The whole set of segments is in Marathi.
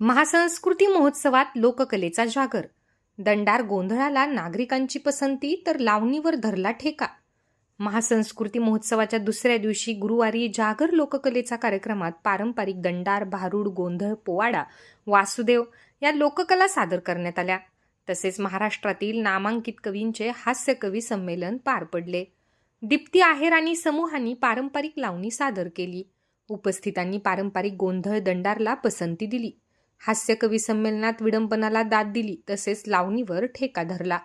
महासंस्कृती महोत्सवात लोककलेचा जागर. दंडार गोंधळाला नागरिकांची पसंती तर लावणीवर धरला ठेका. महासंस्कृती महोत्सवाच्या दुसऱ्या दिवशी गुरुवारी जागर लोककलेचा कार्यक्रमात पारंपरिक दंडार भारूड गोंधळ पोवाडा वासुदेव या लोककला सादर करण्यात आल्या. तसेच महाराष्ट्रातील नामांकित कवींचे हास्यकवी संमेलन पार पडले. दीप्ती आहेर आणि समूहांनी पारंपरिक लावणी सादर केली. उपस्थितांनी पारंपरिक गोंधळ दंडारला पसंती दिली. हास्यकवी संमेलनात विडंबनाला दाद दिली तसेच लावणीवर ठेका धरला.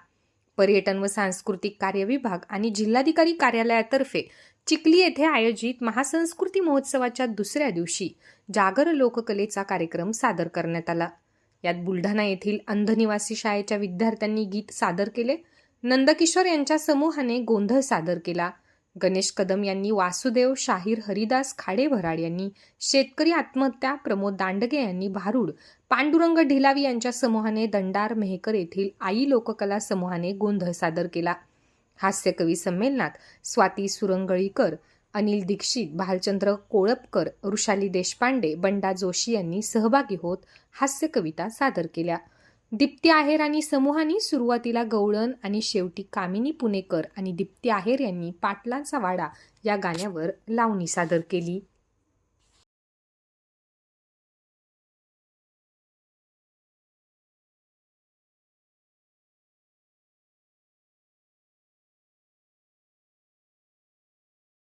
पर्यटन व सांस्कृतिक कार्य विभाग आणि जिल्हाधिकारी कार्यालयातर्फे चिखली येथे आयोजित महासंस्कृती महोत्सवाच्या दुसऱ्या दिवशी जागर लोककलेचा कार्यक्रम सादर करण्यात आला. यात बुलढाणा येथील अंधनिवासी शाळेच्या विद्यार्थ्यांनी गीत सादर केले. नंदकिशोर यांच्या समूहाने गोंधळ सादर केला. गणेश कदम यांनी वासुदेव शाहीर हरिदास खाडे भराड यांनी शेतकरी आत्महत्या प्रमोद दांडगे यांनी भारूड पांडुरंग ढिलावी यांच्या समूहाने दंडार मेहकर येथील आई लोककला समूहाने गोंधळ सादर केला. हास्यकवी संमेलनात स्वाती सुरंगळीकर अनिल दीक्षित भालचंद्र कोळपकर वृषाली देशपांडे बंडा जोशी यांनी सहभागी होत हास्य कविता सादर केल्या. दीप्ती आहेर आणि समूहांनी सुरुवातीला गवळण आणि शेवटी कामिनी पुणेकर आणि दीप्ती आहेर यांनी पाटलांचा वाडा या गाण्यावर लावणी सादर केली.